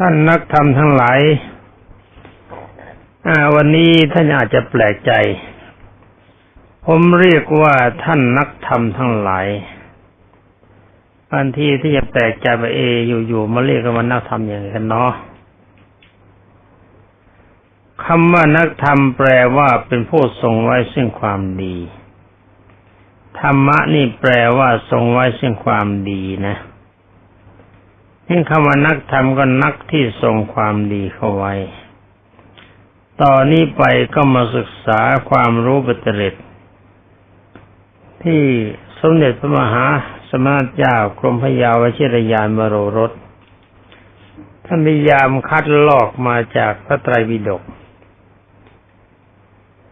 ท่านนักธรรมทั้งหลาย วันนี้ท่านอาจจะแปลกใจ ผมเรียกว่าท่านนักธรรมทั้งหลายบางทีที่จะแปลกใจว่าเอ อยู่ๆมาเรียกกันว่านักธรรมอย่างกันเนาะคำว่านักธรรมแปลว่าเป็นผู้ทรงไว้ซึ่งความดี ธรรมะนี่แปลว่าทรงไว้ซึ่งความดีนะ นี่คำว่านักธรรมก็นักที่ทรงความดีเข้าไว้ ต่อนนี้ไปก็มาศึกษาความรู้บัตรเตที่สมเด็จพระมหาสมณเจ้ากรมพยาวชิรยานบรรสท่านพยายามคัดลอกมาจากพระไตรปิฎก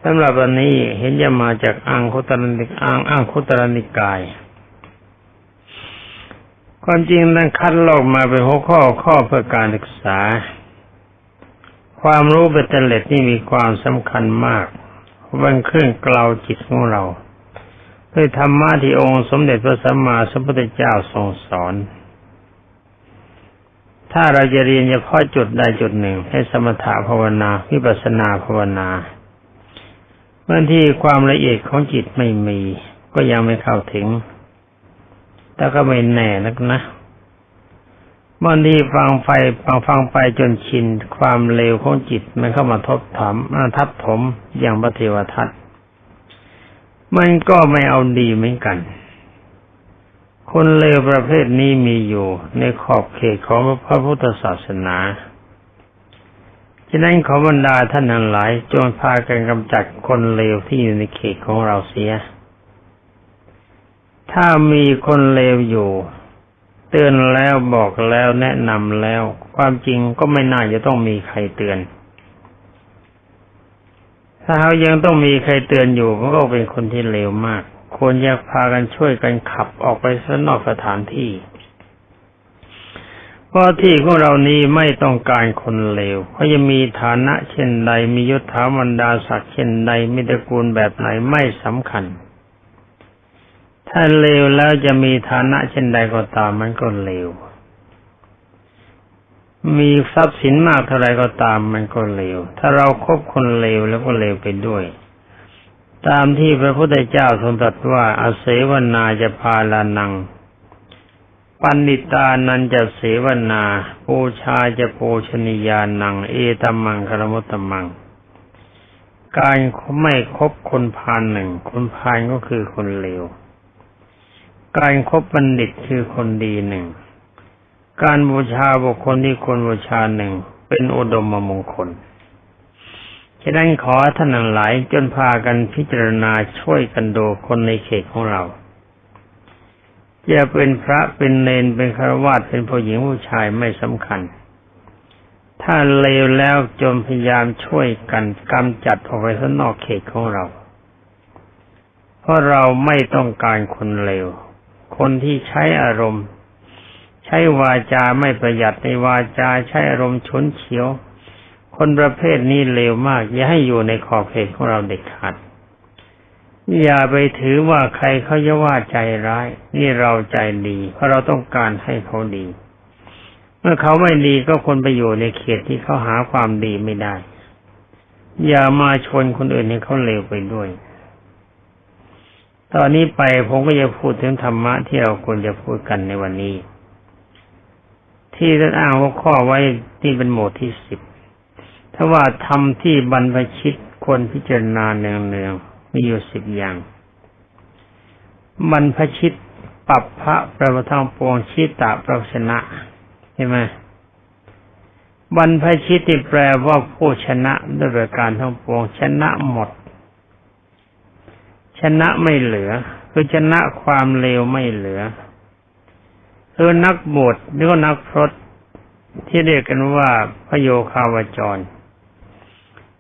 สำหรับวันนี้เห็นจะมาจากอังคุตรนิกอังอังคุตรนิกาย ความจริงนั้นคัดลอกมาเป็นหัวข้อข้อเพื่อการศึกษา ความรู้เบตเตล็ดนี่มีความสำคัญมากเพราะเป็นเครื่องกล่าวจิตของเราด้วยธรรมะที่องค์สมเด็จพระสัมมาสัมพุทธเจ้าทรงสอน ถ้าเราจะเรียนเฉพาะจุดใดจุดหนึ่ง ให้สมถะภาวนาวิปัสนาภาวนาบางที่ความละเอียดของจิตไม่มี ก็ยังไม่เข้าถึง แต่ก็ไม่แน่นักนะบางทีฟังไปฟังฟังไปจนชิน ความเลวของจิตมันเข้ามาทบถมมาทับถมอย่างพระเทวทัตมันก็ไม่เอาดีเหมือนกัน คนเลวประเภทนี้มีอยู่ในขอบเขตของพระพุทธศาสนาฉะนั้นขอบรรดาท่านทั้งหลายจงพากันกำจัดคนเลวที่อยู่ในเขตของเราเสีย ถ้ามีคนเลวอยู่ เตือนแล้วบอกแล้วแนะนำแล้ว ความจริงก็ไม่น่าจะต้องมีใครเตือน ถ้าเขายังต้องมีใครเตือนอยู่มันก็เป็นคนที่เลวมาก ควรจะพากันช่วยกันขับออกไปซะนอกสถานที่เพราะที่ของเรานี้ไม่ต้องการคนเลวเขาจะมีฐานะเช่นใด มียศถาบรรดาศักดิ์เช่นใด มีตระกูลแบบไหนไม่สำคัญ ถ้าเลวแล้วจะมีฐานะเช่นใดก็ตามมันก็เลว มีทรัพย์สินมากเท่าไรก็ตามมันก็เลว ถ้าเราครบคนเลวแล้วก็เลวไปด้วย ตามที่พระพุทธเจ้าทรงตรัสว่าอาเสวนาจะพาลานัง ปันนิตานันจะเสวนาปูชาจะโปชนิยานัง เอตัมมังคารมุตตมังการไม่คบคนพาลหนึ่ง คนพาลก็คือคนเลว การครบบัณฑิตคือคนดีหนึ่ง การบูชาบุคคลที่คนบูชาหนึ่ง เป็นอุดมมงคล ฉะนั้นขอท่านทั้งหลายจนพากันพิจารณาช่วยกันดูคนในเขตของเรา จะเป็นพระเป็นเนนเป็นคารวาสเป็นผู้หญิงผู้ชายไม่สำคัญ ถ้าเลวแล้วจนพยายามช่วยกันกำจัดออกไปข้างนอกเขตของเรา เพราะเราไม่ต้องการคนเลว คนที่ใช้อารมณ์ ใช้วาจาไม่ประหยัดในวาจาใช้อารมณ์ชนเฉียว คนประเภทนี้เลวมาก อย่าให้อยู่ในขอบเขตของเราเด็ดขาดอย่าไปถือว่าใครเขาจะว่าใจร้าย นี่เราใจดี เพราะเราต้องการให้เขาดี เมื่อเขาไม่ดีก็คนไปอยู่ในเขตที่เขาหาความดีไม่ได้ อย่ามาชนคนอื่นให้เขาเลวไปด้วย ตอนนี้ไปผมก็จะพูดถึงธรรมะที่เราควรจะพูดกันในวันนี้ ที่ท่านอ้างหัวข้อไว้ที่เป็นหมวดที่สิบถ้าว่าทำที่บรรพชิตควรพิจารณาเนืองๆมีอยู่สิบอย่างมันพชิตปรับพระประทังปวงชิตาประชนะใช่ไหมบรรพชิตที่แปลว่าผู้ชนะด้วยประการทั้งปวงชนะหมด นะไม่เหลือ คือชนะความเลวไม่เหลือคือนักบวชหรือนักพรตที่เรียกกันว่าพระโยคาวจร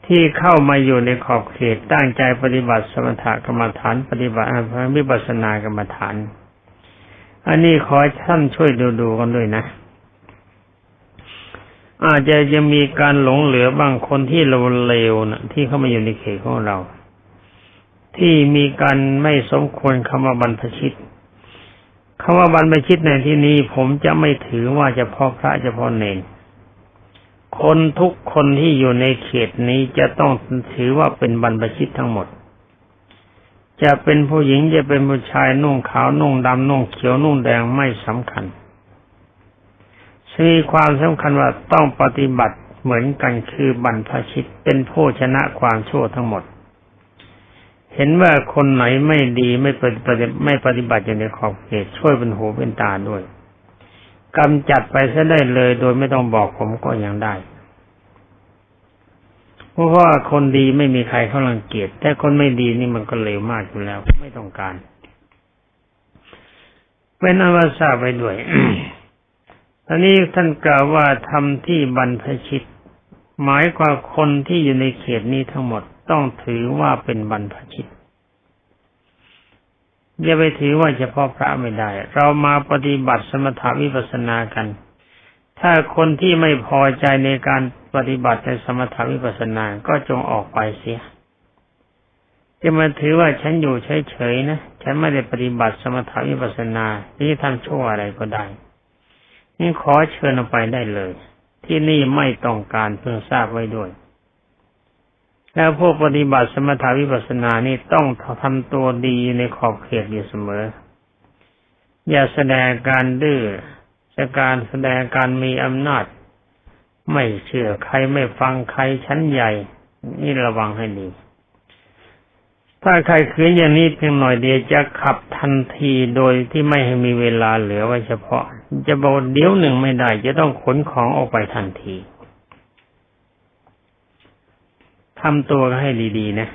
ที่เข้ามาอยู่ในขอบเขตตั้งใจปฏิบัติสมถกรรมฐานปฏิบัติวิปัสสนากรรมฐาน อันนี้ขอท่านช่วยดูดูกันด้วยนะ อาจจะยังมีการหลงเหลือบางคนที่เราเลวนะที่เข้ามาอยู่ในเขตของเรา ที่มีการไม่สมควรคำว่าบรรพชิตคำว่าบรรพชิตในที่นี้ผมจะไม่ถือว่าจะพาะพระจะพาะเนนคนทุกคนที่อยู่ในเขตนี้จะต้องถือว่าเป็นบรรพชิตทั้งหมด จะเป็นผู้หญิงจะเป็นผู้ชายนุ่งขาวนุ่งดำนุ่งเขียวนุ่งแดงไม่สำคัญมีความสำคัญว่าต้องปฏิบัติเหมือนกันคือบรรพชิตเป็นผู้ชนะความชั่วทั้งหมด เห็นว่าคนไหนไม่ดีไม่ปฏิบัติไม่ปฏิบัติอยู่ในขอบเขตช่วยเป็นหูเป็นตาด้วยกำจัดไปซะได้เลยโดยไม่ต้องบอกผมก็ยังได้ เพราะว่าคนดีไม่มีใครเขารังเกียจแต่คนไม่ดีนี่มันก็เลวมากอยู่แล้ว ไม่ต้องการเป็นอวสาไปด้วยตอนนี้ท่านกล่าวว่าทำที่บรรพชิต หมายความคนที่อยู่ในเขตนี้ทั้งหมด ต้องถือว่าเป็นบรรพชิตอย่าไปถือว่าเฉพาะพระไม่ได้ เรามาปฏิบัติสมถาวิปัสสนากัน ถ้าคนที่ไม่พอใจในการปฏิบัติในสมถาวิปัสสนาก็จงออกไปเสียจะมาถือว่าฉันอยู่เฉยๆนะ ฉันไม่ได้ปฏิบัติสมถาวิปัสสนาที่ทำชั่วอะไรก็ได้ นี่ขอเชิญออกไปได้เลย ที่นี่ไม่ต้องการเพิ่งทราบไว้ด้วย แล้วพวกปฏิบัติสมถาวิปัสสนานี่ต้องทำตัวดีในขอบเขตอยู่เสมอ อย่าแสดงการดื้อจะการแสดงการมีอำนาจ ไม่เชื่อใครไม่ฟังใครชั้นใหญ่ นี่ระวังให้ดี ถ้าใครขืนอย่างนี้เพียงหน่อยเดียวจะขับทันทีโดยที่ไม่ให้มีเวลาเหลือไว้เฉพาะ จะบอกเดี๋ยวหนึ่งไม่ได้ จะต้องขนของออกไปทันที ทำตัวให้ดีๆนะ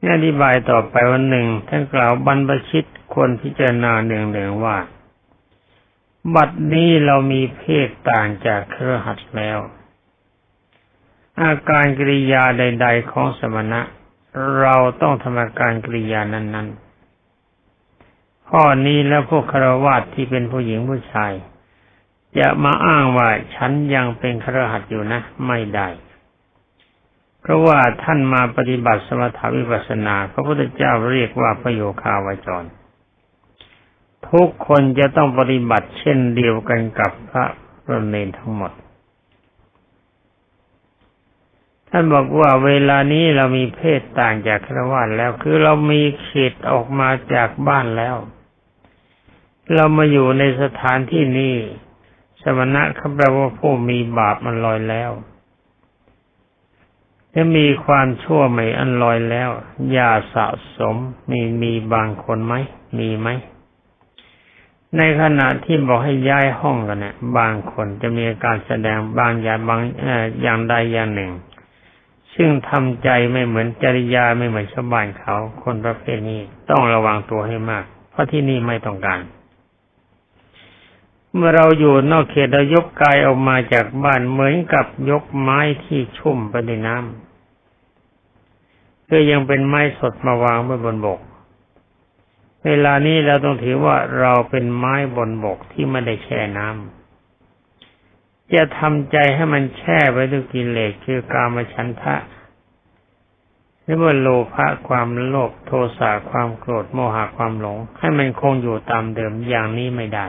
นี่อธิบายต่อไปวันหนึ่งท่านกล่าวบรรพชิตควรพิจารณาเนืองๆว่า บัดนี้เรามีเพศต่างจากเครือหัดแล้ว อาการกริยาใด ๆ ของสมณะ เราต้องทำอาการกริยานั้น ๆ ข้อนี้แล้วพวกคารวะที่เป็นผู้หญิงผู้ชาย จะมาอ้างว่าฉันยังเป็นครหัสอยู่นะ ไม่ได้ เพราะว่าท่านมาปฏิบัติสมถาวิปัสนา พระพุทธเจ้าเรียกว่าประโยคาวจร ทุกคนจะต้องปฏิบัติเช่นเดียวกันกับพระรเนนทั้งหมด ท่านบอกว่าเวลานี้เรามีเพศต่างจากครวญแล้ว คือเรามีเขตออกมาจากบ้านแล้ว เรามาอยู่ในสถานที่นี้สมณะเขาแปลว่าผู้มีบาปมันลอยแล้ว ถ้ามีความชั่วใหม่อันลอยแล้ว อย่าสะสมมีมีบางคนไหมมีไหมในขณะที่บอกให้ย้ายห้องกันเนี่ยบางคนจะมีการแสดงบางอย่างบางอย่างใดอย่างหนึ่ง ซึ่งทำใจไม่เหมือนจริยาไม่เหมือนชาวบ้านเขา คนประเภทนี้ต้องระวังตัวให้มาก เพราะที่นี่ไม่ต้องการ เมื่อเราอยู่นอกเขตเรายกกายออกมาจากบ้านเหมือนกับยกไม้ที่ชุ่มไปในน้ำคือยังเป็นไม้สดมาวางไว้บนบก เวลานี้เราต้องถือว่าเราเป็นไม้บนบกที่ไม่ได้แช่น้ำจะทำใจให้มันแช่ไว้ด้วยกิเลสคือกามฉันทะหรือว่าโลภะความโลภโทสะความโกรธโมหะความหลง ให้มันคงอยู่ตามเดิมอย่างนี้ไม่ได้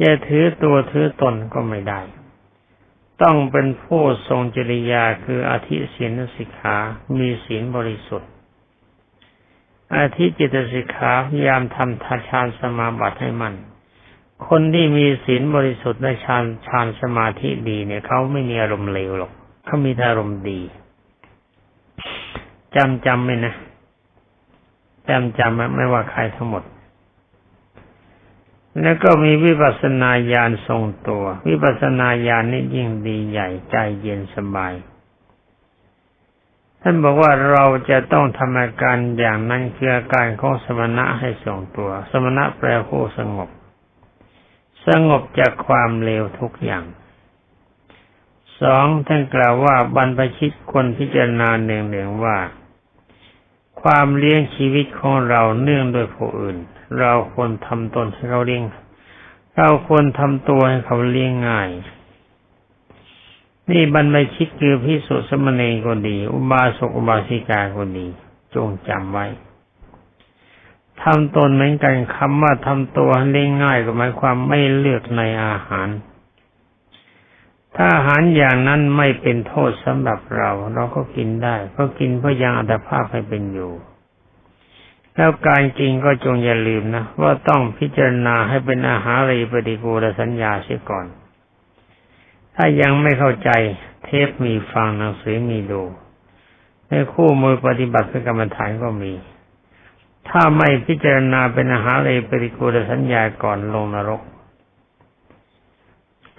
จะถือตัวถือตนก็ไม่ได้ ต้องเป็นผู้ทรงจริยาคืออธิศีลสิกขา มีศีลบริสุทธิ์ อธิจิตสิกขาพยายามทำทาชานสมาบัติให้มัน คนที่มีศีลบริสุทธิ์และฌานฌานสมาธิดีเนี่ยเขาไม่มีอารมณ์เลวหรอกเขามีอารมณ์ดีจำจำไหมนะจำจำไม่ว่าใครทั้งหมด แล้วก็มีวิปัสสนาญาณทรงตัว วิปัสสนาญาณนี่ยิ่งดีใหญ่ใจเย็นสบาย ท่านบอกว่าเราจะต้องทำอาการอย่างนั้นคืออาการของสมณะให้ทรงตัว สมณะแปลผู้สงบ สงบจากความเลวทุกอย่างสองท่านกล่าวว่าบรรพชิตคนพิจารณาเนืองๆว่า ความเลี้ยงชีวิตของเราเนื่องโดยผู้อื่น เราควรทำตนให้เขาเลี้ยงเราควรทำตัวให้เขาเลี้ยงง่าย นี่บรรพชิตคือพิสุสมณีคนดี อุบาสกอุบาสิกาคนดี จงจำไว้ทำตนเหมือนกันคำว่าทำตัวให้ยง่ายก็หมายความไม่เลือกในอาหาร ถ้าอาหารอย่างนั้นไม่เป็นโทษสำหรับเรา เราก็กินได้ ก็กินเพื่อยังอัตภาพให้เป็นอยู่ แล้วการกินก็จงอย่าลืมนะ ว่าต้องพิจารณาให้เป็นอาหารรีปฏิกูลสัญญาเสียก่อน ถ้ายังไม่เข้าใจเทปมีฟังหนังสือมีดู ในคู่มือปฏิบัติเป็นกรรมฐานก็มี ถ้าไม่พิจารณาเป็นอาหารรีปฏิกูลสัญญาก่อนลงนรก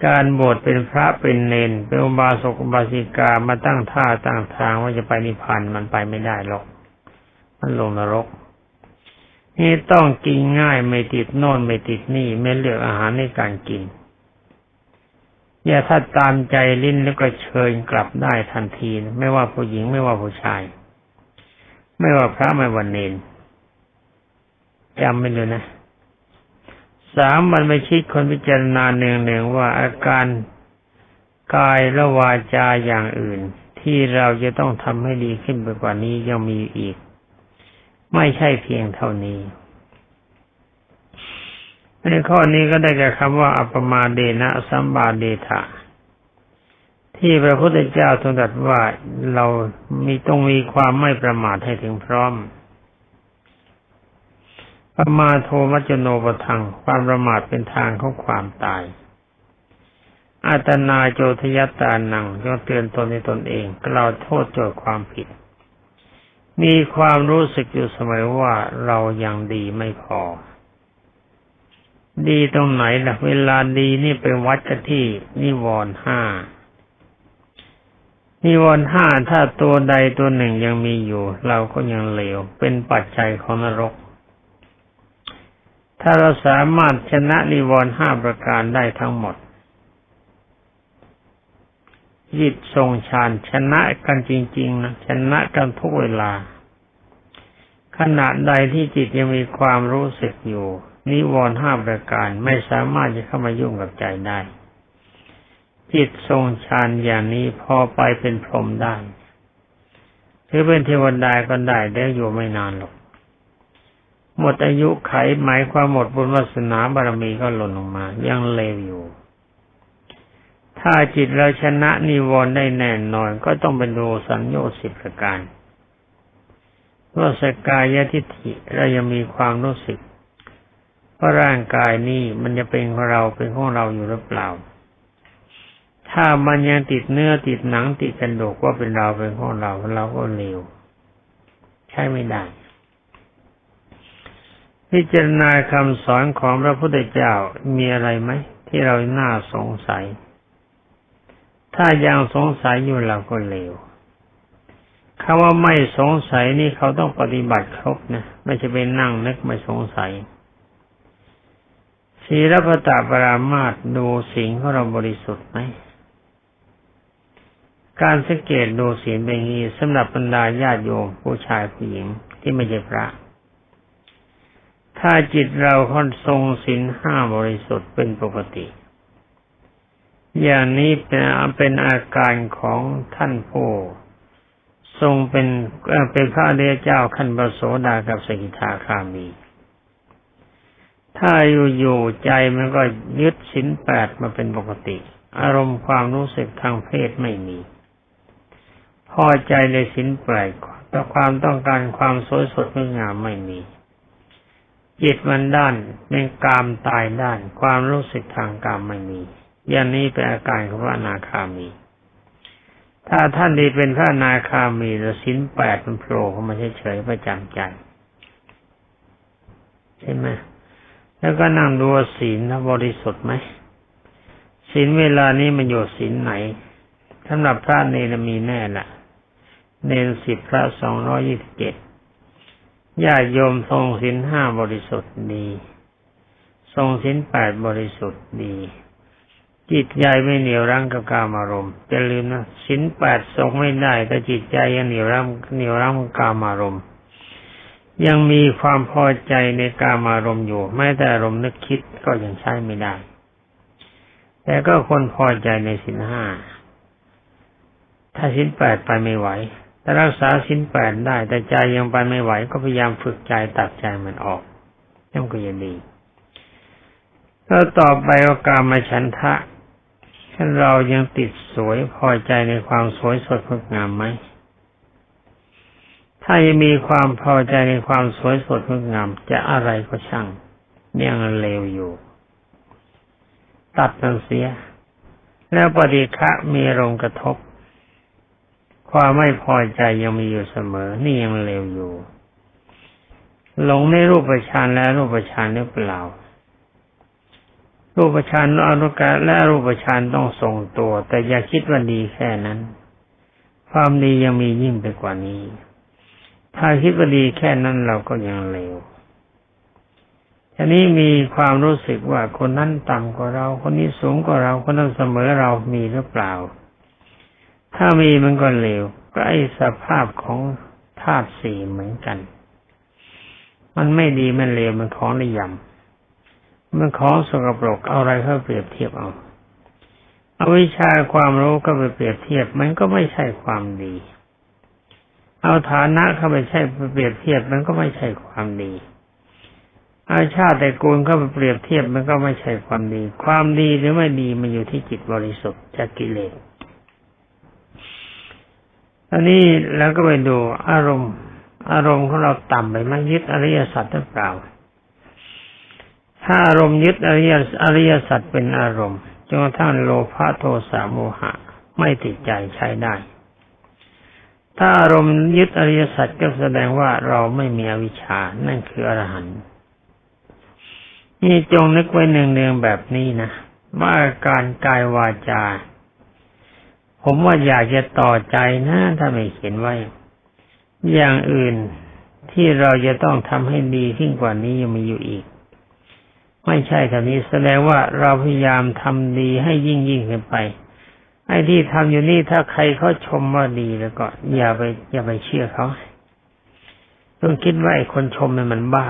การบวชเป็นพระเป็นเนนเป็นอุบาสกอุบาสิกามาตั้งท่าตั้งทางว่าจะไปนิพพานมันไปไม่ได้หรอก มันลงนรก นี่ต้องกินง่ายไม่ติดโน่นไม่ติดนี่ไม่เลือกอาหารในการกินอย่าถ้าตามใจลิ้นแล้วก็เชิญกลับได้ทันทีไม่ว่าผู้หญิงไม่ว่าผู้ชาย ไม่ว่าพระไม่ว่าเนนจำไม่เลยนะสามมันไม่คิดคนพิจารณาเนืองๆว่าอาการกายและวาจาอย่างอื่น ที่เราจะต้องทำให้ดีขึ้นไปกว่านี้ยังมีอีก ไม่ใช่เพียงเท่านี้ ในข้อนี้ก็ได้แก่คำว่า อัปมาเดนะสัมบาเดทะที่พระพุทธเจ้าทรงตรัสว่าเรามีต้องมีความไม่ประมาทให้ถึงพร้อมปมาโทมัจโนปทังความประมาทเป็นทางของความตายอาตนาโจทยตานังย่อเตือนตนในตนเองกล่าวโทษโจทย์ความผิด มีความรู้สึกอยู่เสมอว่าเรายังดีไม่พอ ดีตรงไหนล่ะ เวลาดีนี่ไปวัดกันที่นิวรณ์ห้านิวรณ์ห้าถ้าตัวใดตัวหนึ่งยังมีอยู่ เราก็ยังเลว เป็นปัจจัยของนรก ถ้าเราสามารถชนะนิวรณ์ห้าประการได้ทั้งหมด จิตทรงฌานชนะกันจริง ๆ นะชนะกันทุกเวลา ขณะใดที่จิตยังมีความรู้สึกอยู่ นิวรณ์ห้าประการไม่สามารถจะเข้ามายุ่งกับใจได้ จิตทรงฌานอย่างนี้พอไปเป็นพรหมได้หรือเป็นเทวดาก็ได้ได้อยู่ไม่นานหรอกหมดอายุไขหมายความหมดบุญวาสนาบารมีก็หล่นลงมา ยังเลวอยู่ ถ้าจิตเราชนะนิวรณ์ได้แน่นอน ก็ต้องเป็นโลสัญโยสิบประการว่าสกายทิฏฐิเรายังมีความรู้สึกว่าร่างกายนี้มันจะเป็นของเราเป็นของเราอยู่หรือเปล่า ถ้ามันยังติดเนื้อติดหนังติดกระดูกว่าเป็นเราเป็นของเราเราก็เลวใช่ไม่ได้พิจารณาคำสอนของพระพุทธเจ้ามีอะไรไหมที่เราน่าสงสัย ถ้ายังสงสัยอยู่เราก็เลวคำว่าไม่สงสัยนี่เขาต้องปฏิบัติครบนะไม่ใช่ไปนั่งนึกไม่สงสัยศีลพตาปรามาตดูสิ่งของเราบริสุทธิ์ไหมการสังเกตดูศีลเป็นงี้สำหรับบรรดาญาติโยมผู้ชายผู้หญิงที่ไม่ใช่พระ ถ้าจิตเราค่อนทรงศีลห้าบริสุทธิ์เป็นปกติ อย่างนี้เป็นเป็นอาการของท่านผู้ทรงเป็นเป็นพระเดชเจ้าขั้นประโสดากับสกิทาคามี ถ้าอยู่ๆใจมันก็ยึดศีลแปดมาเป็นปกติ อารมณ์ความรู้สึกทางเพศไม่มี พอใจในศีลแปดแต่ความต้องการความสวยสดงดงามไม่มีจิตมันด้านเป็นกามตายด้าน ความรู้สึกทางกามไม่มี อย่างนี้เป็นอาการของพระนาคามี ถ้าท่านดีเป็นพระนาคามีแล้วสินแปดมันโผล่เข้ามาเฉยๆประจำใจใช่ไหมแล้วก็นั่งดูศีลบริสุทธิ์ไหมศีลเวลานี้มันอยู่ศีลไหนสำหรับพระเนรมีแน่ละเนรสิบพระสองร้อยี่สิบเจ็ดญาติโยมทรงศีลห้าบริสุทธิ์ดี ทรงศีลแปดบริสุทธิ์ดี จิตใจไม่เหนียวรั้งกับกามอารมณ์จะลืมนะศีลแปดทรงไม่ได้แต่จิตใจยังเหนียวรั้งเหนียวรั้งกับกามอารมณ์ ยังมีความพอใจในกามอารมณ์อยู่แม้แต่อารมณ์นึกคิดก็ยังใช้ไม่ได้ แต่ก็คนพอใจในศีลห้าถ้าศีลแปดไปไม่ไหวถ้ารักษาสินแปดได้ แต่ใจยังไปไม่ไหว ก็พยายามฝึกใจตัดใจมันออกย่อมก็ยังดีแล้วต่อไปว่าการมาฉันทะ ฉันเรายังติดสวยพอใจในความสวยสดงดงามไหม ถ้ายังมีความพอใจในความสวยสดงดงาม จะอะไรก็ช่างยังเลวอยู่ ตัดมันเสีย แล้วปฏิฆะมีอารมกระทบ ความไม่พอใจยังมีอยู่เสมอ นี่ยังเลวอยู่ หลงในรูปฌานและรูปฌานหรือเปล่า รูปฌานอนุกาและรูปฌานต้องทรงตัว แต่อย่าคิดว่าดีแค่นั้น ความดียังมียิ่งไปกว่านี้ ถ้าคิดว่าดีแค่นั้นเราก็ยังเลวทีนี้มีความรู้สึกว่าคนนั้นต่ำกว่าเรา คนนี้สูงกว่าเรา คนนั้นเสมอเรามีหรือเปล่า ถ้ามีมันก็เลวก็ไอสภาพของธาตุสี่เหมือนกัน มันไม่ดีมันเลวมันของนิยม มันของสกปรกเอาอะไรเข้าเปรียบเทียบเอาเอาวิชาความรู้ก็ไปเปรียบเทียบ มันก็ไม่ใช่ความดี เอาฐานะเข้าไปใช่ไปเปรียบเทียบ มันก็ไม่ใช่ความดี อาชาติแต่กูลเข้าไปเปรียบเทียบ มันก็ไม่ใช่ความดี ความดีหรือไม่ดีมันอยู่ที่จิตบริสุทธิ์จากกิเลสอันนี้แล้วก็ไปดูอารมณ์ อารมณ์ของเราต่ำไปไหมยึดอริยสัจหรือเปล่า ถ้าอารมณ์ยึดอริยอริยสัจเป็นอารมณ์จนกระทั่งโลภะโทสะโมหะ ไม่ติดใจใช้ได้ ถ้าอารมณ์ยึดอริยสัจก็แสดงว่าเราไม่มีอวิชชา นั่นคืออรหันต์นี่จงนึกไว้เนืองๆแบบนี้นะว่าการกายวาจา ผมว่าอยากจะต่อใจนะถ้าไม่เขียนไว้ อย่างอื่นที่เราจะต้องทำให้ดียิ่งกว่านี้ยังมีอยู่อีก ไม่ใช่ท่านี้แสดงว่าเราพยายามทำดีให้ยิ่งยิ่งขึ้นไป ไอ้ที่ทำอยู่นี่ถ้าใครเขาชมว่าดีแล้วก็อย่าไปอย่าไปเชื่อเขาต้องคิดว่าไอ้คนชมมันมันบ้า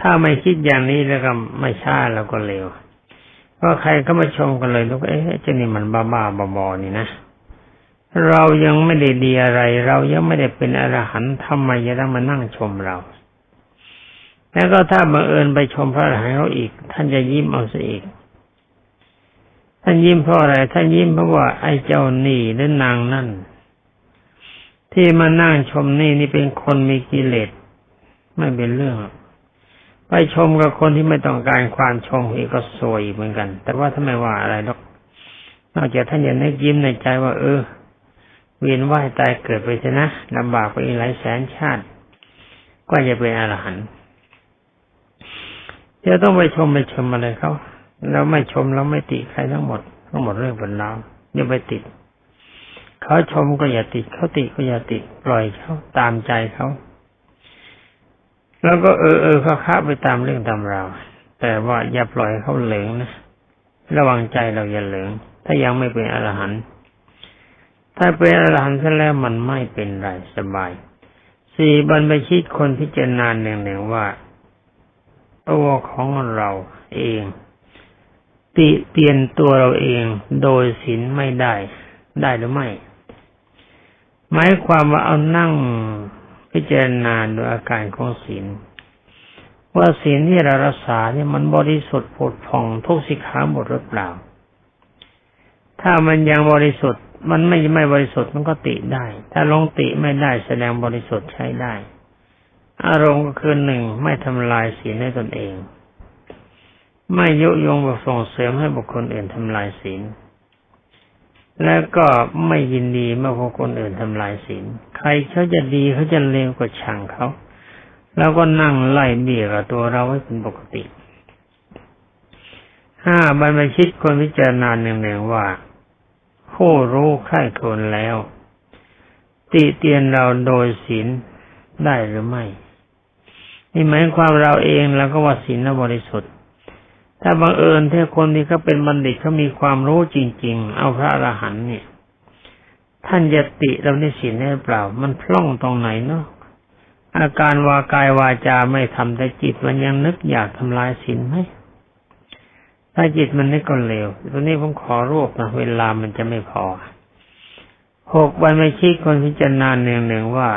ถ้าไม่คิดอย่างนี้แล้วก็ไม่ช้าเราก็เร็วเพราะใครก็มาชมกันเลยแล้วก็เอ๊ะเจนี่มันบ้าบ้าบอนี่นะเรายังไม่ได้ดีอะไร เรายังไม่ได้เป็นอรหันต์ทำไมจะต้องมานั่งชมเรา แล้วก็ถ้าบังเอิญไปชมพระอรหันต์เขาอีก ท่านจะยิ้มเอาซะอีก ท่านยิ้มเพราะอะไร ท่านยิ้มเพราะว่าไอ้เจ้าหนี่หรือนางนั่น ที่มานั่งชมนี่นี่เป็นคนมีกิเลสไม่เป็นเรื่องไปชมกับคนที่ไม่ต้องการความชมอีกก็สวยเหมือนกัน แต่ว่าถ้าไมว่าอะไรหรอกนอกจากท่านยังนึกยิ้มในใจว่า เออ เวียนว่ายตายเกิดไปเถอะนะลำบากไปอีกหลายแสนชาติ ก็จะเป็นอรหันต์ จะต้องไปชมไปชมอะไรเขาเราไม่ชมเราไม่ติใครทั้งหมด ทั้งหมดเรื่องบนเราอย่าไปติดเขาชมก็อย่าติดเขาติก็อย่าติดปล่อยเขาตามใจเขาแล้วก็เออเออค้าไปตามเรื่องตามราวแต่ว่าอย่าปล่อยเขาเหลืองนะระวังใจเราอย่าเหลืองถ้ายังไม่เป็นอรหันต์ถ้าเป็นอรหันต์ซะแล้วมันไม่เป็นไรสบาย สี่บรรพชิตคนพิจารณาหนึ่งๆว่า ตัวของเราเอง ติเตียนตัวเราเองโดยศีลไม่ได้ ได้หรือไม่ หมายความว่าเอานั่งพิจารณาโดยอาการของศีลว่าศีลที่เรารักษาเนี่ยมันบริสุทธิ์ผดผ่องทุกสิกขาหมดหรือเปล่า ถ้ามันยังบริสุทธิ์ มันไม่ไม่บริสุทธิ์มันก็ติได้ ถ้าลงติไม่ได้แสดงบริสุทธิ์ใช้ได้ อารมณ์ก็คือหนึ่งไม่ทำลายศีลในตนเอง ไม่ยุยงบส่งเสริมให้บุคคลอื่นทำลายศีลแล้วก็ไม่ยินดีเมื่อคนอื่นทำลายศีลใครเขาจะดีเขาจะเลวก็ช่างเขาแล้วก็นั่งไล่เบี้ยกับตัวเราไว้เป็นปกติห้าบรรพชิตคนพิจารณาหนึ่งๆว่า ผู้รู้ไข้ควรแล้ว ติเตียนเราโดยศีลได้หรือไม่ นี่หมายความเราเองแล้วก็ว่าศีลบริสุทธิ์ ถ้าบังเอิญที่คนที่เขาเป็นบัณฑิตเขามีความรู้จริง ๆ เอาพระอรหันต์เนี่ย ท่านจะติเราในศีลได้เปล่า มันพล่องตรงไหนเนาะอาการวากายวาจาไม่ทำแต่จิตมันยังนึกอยากทำลายศีลไหมถ้าจิตมันนึกก็เร็วตัวนี้ผมขอรวบนะเวลามันจะไม่พอหกวันไม่ชี้คนพิจารณาหนึ่งๆว่า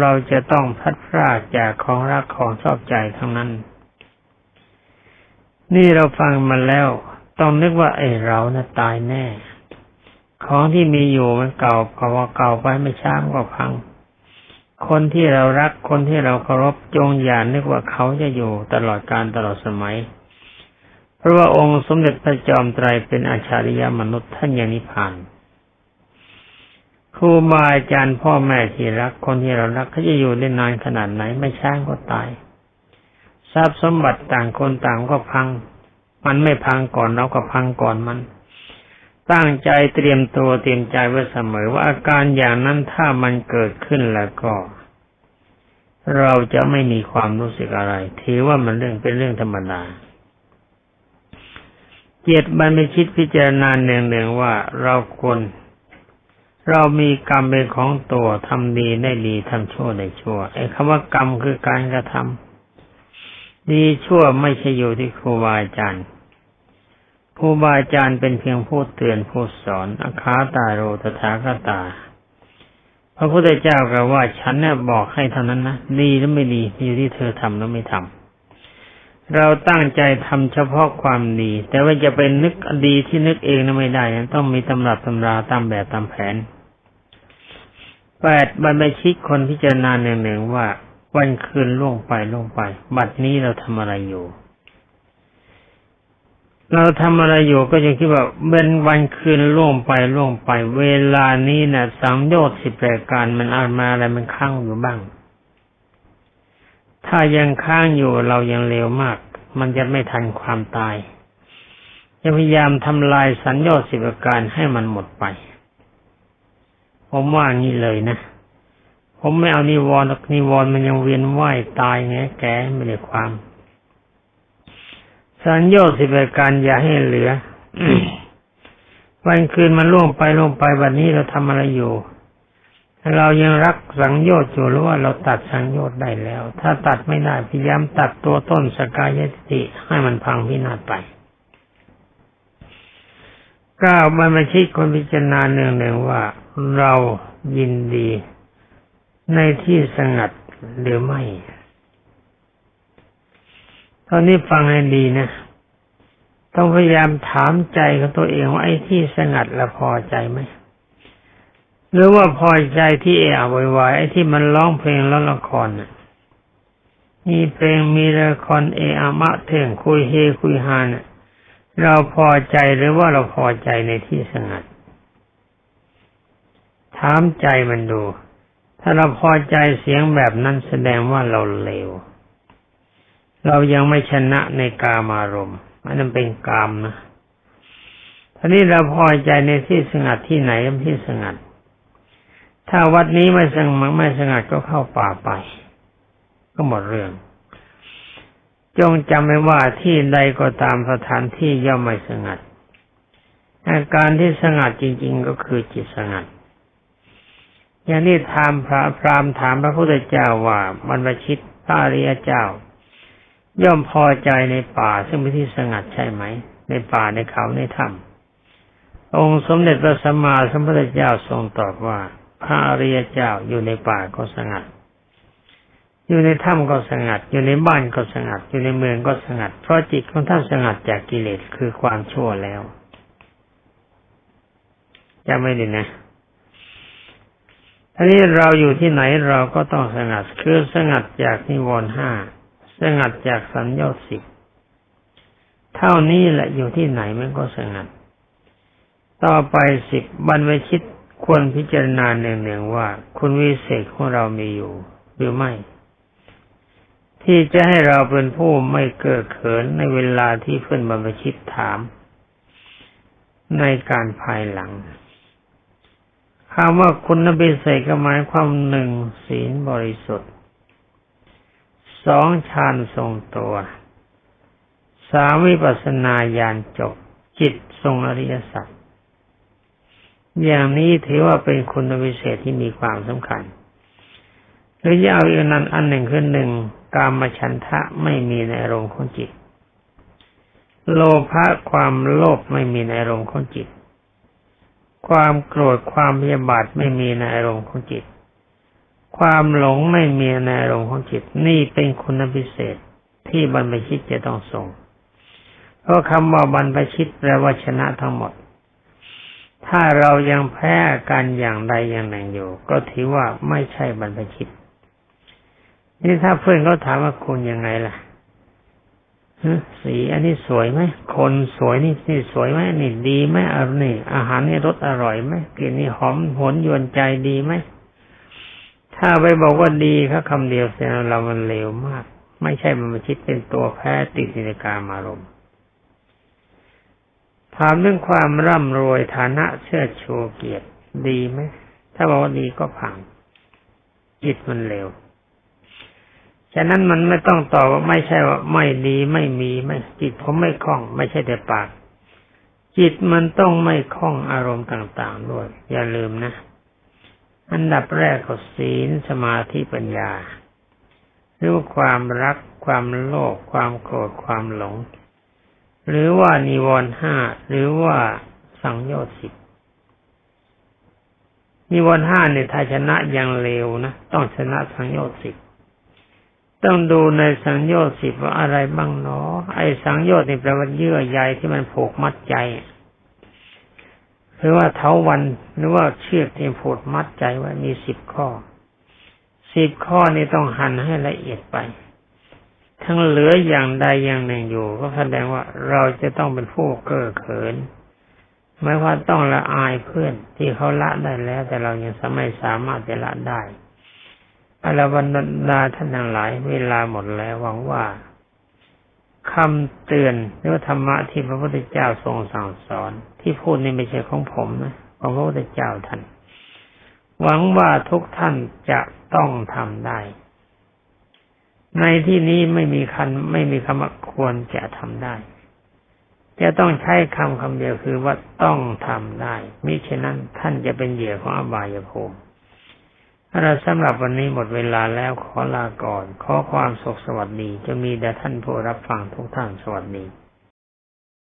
เราจะต้องพัดพรากจากของรักของชอบใจทั้งนั้น นี่เราฟังมาแล้ว ต้องนึกว่าไอ้เรานะ่ะตายแน่ ของที่มีอยู่มันเก่าเก่าเก่าไปไม่ช้าก็พัง คนที่เรารักคนที่เราเคารพจงอย่านึกว่าเขาจะอยู่ตลอดการตลอดสมัย เพราะว่าองค์สมเด็จพระจอมไตรเป็นอาชาริยมนุษย์ท่านยังนิพพาน ครูบาอาจารย์พ่อแม่ที่รักคนที่เรารักเขาจะอยู่ได้นานขนาดไหนไม่ช้าก็ตาย ทรัพย์สมบัติต่างคนต่างก็พัง มันไม่พังก่อนเราก็พังก่อนมัน ตั้งใจเตรียมตัวเตรียมใจไว้เสมอว่าอาการอย่างนั้นถ้ามันเกิดขึ้นแล้วก็ เราจะไม่มีความรู้สึกอะไรถือว่ามันเรื่องเป็นเรื่องธรรมดาเจ็ดบรรพชิตพิจารณาเนืองๆว่าเราควร เรามีกรรมเป็นของตัวทำดีได้ดีทำชั่วได้ชั่วไอ้คำว่ากรรมคือการกระทำดีชั่วไม่ใช่อยู่ที่ครูบาอาจารย์ครูบาอาจารย์เป็นเพียงผู้เตือนผู้สอนอาคาตาโรตถาคตา พระพุทธเจ้าก็ว่าฉันเนี่ยบอกให้เท่านั้นนะดีหรือไม่ดีอยู่ที่เธอทำหรือไม่ทำเราตั้งใจทำเฉพาะความดี แต่ว่าจะเป็นนึกดีที่นึกเองนั้นไม่ได้ต้องมีตำรับตำราตามแบบตามแผน แปดบรรพชิตคนพิจารณาหนึ่งๆว่า วันคืนล่วงไปล่วงไป บัดนี้เราทำอะไรอยู่ เราทำอะไรอยู่ก็ยังคิดว่าเป็นวันคืนล่วงไปล่วงไป เวลานี้นะ่ะสังโยชน์สิบรายการมันอามาอะไรมันค้างอยู่บ้าง ถ้ายังค้างอยู่เรายังเร็วมาก มันจะไม่ทันความตายจะพยายามทำลายสัญญาสิบประการให้มันหมดไป ผมว่างี้เลยนะ ผมไม่เอานิวรณ์นิวรณ์มันยังเวียนว่ายตายไงแกไม่ได้ความ สัญญาสิบประการอย่าให้เหลือวันคืนมันล่วงไปล่วงไปวันนี้เราทำอะไรอยู่ เรายังรักสังโยชน์อยู่หรือว่าเราตัดสังโยชน์ได้แล้ว ถ้าตัดไม่ได้พยายามตัดตัวต้นสกายติ ให้มันพังพินาศไปก้าวบรรพชิตคนพิจารณาเนืองๆว่า เรายินดี ในที่สงัดหรือไม่ตอนนี้ฟังให้ดีนะ ต้องพยายามถามใจของตัวเองว่าไอ้ที่สงัดล้วพอใจไหมหรือว่าพอใจที่เอะวายไอ้ที่มันร้องเพลงแล้วละครน่ะมีเพลงมีละครเออามะเท่งคุยเฮคุยฮานเราพอใจหรือว่าเราพอใจในที่สงัด ถามใจมันดู ถ้าเราพอใจเสียงแบบนั้นแสดงว่าเราเลว เรายังไม่ชนะในกามารมณ์มันเป็นกามนะทีนี้เราพอใจในที่สงัดที่ไหนที่สงัด ถ้าวัดนี้ไม่สงบไม่สงัดก็เข้าป่าไป ก็หมดเรื่อง จงจำไว้ว่าที่ใดก็ตามสถานที่ย่อมไม่สงัดอาการที่สงัดจริง ๆ ก็คือจิตสงัด อย่างนี้ถามพระพรามถามพระพุทธเจ้าว่าบรรพชิตพระอริยเจ้า ย่อมพอใจในป่าซึ่งเป็นที่สงัดใช่ไหม ในป่าในเขาในถ้ำองค์สมเด็จพระสัมมาสัมพุทธเจ้าทรงตอบว่า พระอริยเจ้าอยู่ในป่าก็สงัด อยู่ในถ้ำก็สงัด อยู่ในบ้านก็สงัด อยู่ในเมืองก็สงัด เพราะจิตของท่านสงัดจากกิเลสคือความชั่วแล้วจะไม่ดีนะ อันนี้เราอยู่ที่ไหนเราก็ต้องสงัด คือสงัดจากนิวรณ์ห้าสงัดจากสัญญาสิบเท่านี้แหละอยู่ที่ไหนมันก็สงัด ต่อไปสิบบรรเวชิตควรพิจารณาเนืองๆว่า คุณวิเศษของเรามีอยู่ หรือไม่ ที่จะให้เราเป็นผู้ไม่เกิดเขินในเวลาที่เพื่อนบรรพชิตถาม ในการภายหลัง คำว่าคุณบิเศษก็หมายความหนึ่งศีลบริสุทธิ์สองฌานทรงตัวสามวิปัสนาญาณจบ จิตทรงอริยสัจอย่างนี้ถือว่าเป็นคุณวิเศษที่มีความสำคัญหรือจะเอาอีกนั้นอันหนึ่งคือหนึ่งกามฉันทะไม่มีในอารมณ์ของจิต โลภะความโลภไม่มีในอารมณ์ของจิต ความโกรธความพยาบาทไม่มีในอารมณ์ของจิต ความหลงไม่มีในอารมณ์ของจิต นี่เป็นคุณพิเศษที่บรรพชิตจะต้องส่งเพราะคำว่าบรรพชิตแปลว่าชนะทั้งหมด ถ้าเรายังแพ้กันอย่างใดอย่างหนึ่งอยู่ ก็ถือว่าไม่ใช่บรรพชิต นี่ถ้าเพื่อนเขาถามว่าคุณยังไงล่ะ สีอันนี้สวยไหมคนสวยนี่นี่สวยไหมนี่ดีไหมอร่อยอาหารนี่รสอร่อยไหมกลิ่นนี่หอมหวนยวนใจดีไหมถ้าไปบอกว่าดีครับคำเดียวแสดงเรามันเลวมาก ไม่ใช่มันมาคิดเป็นตัวแพ้ติดในการมารมณ์ถามเรื่องความร่ำรวยฐานะเชื่อโชเกียรติดีไหมถ้าบอกว่าดีก็ผ่านจิตมันเลว ฉะนั้นมันไม่ต้องตอบว่าไม่ใช่ว่าไม่ดีไม่มีไม่จิตผมไม่คล่อง ไม่ใช่แต่ปาก จิตมันต้องไม่คล่องอารมณ์ต่างๆด้วย อย่าลืมนะ อันดับแรกก็ศีลสมาธิปัญญาหรือความรักความโลภความโกรธความหลง หรือว่านิวรณ์ห้าหรือว่าสังโยชน์สิบนิวรณ์ห้าเนี่ยถ้าชนะยังเลวนะ ต้องชนะสังโยชน์สิบ ต้องดูในสังโยชน์สิบว่าอะไรบ้างเนาะไอ้สังโยชน์นี่แปลว่าเยื่อใยที่มันผูกมัดใจหรือว่าเท้าวันหรือว่าเชือกที่ผูกมัดใจไว้มีสิบข้อสิบข้อนี้ต้องหั่นให้ละเอียดไป ทั้งเหลืออย่างใดอย่างหนึ่งอยู่ ก็แสดงว่าเราจะต้องเป็นผู้เก้อเขินไม่ว่าต้องละอายเพื่อนที่เขาละได้แล้ว แต่เรายังไม่สามารถจะละได้ อรบรรดาท่านทั้งหลาย เวลาหมดแล้วหวังว่าคำเตือนหรือธรรมะที่พระพุทธเจ้าทรงสั่งสอน ที่พูดนี่ไม่ใช่ของผมนะของพระพุทธเจ้าท่าน หวังว่าทุกท่านจะต้องทำได้ ในที่นี้ไม่มีคันไม่มีคำว่าควรจะทำได้ จะต้องใช้คำคำเดียวคือว่าต้องทำได้มิฉะนั้นท่านจะเป็นเหยื่อของอบายภูมิ เราสำหรับวันนี้หมดเวลาแล้วขอลาก่อน ขอความสุขสวัสดี จะมีแด่ท่านผู้รับฟังทุกท่านสวัสดี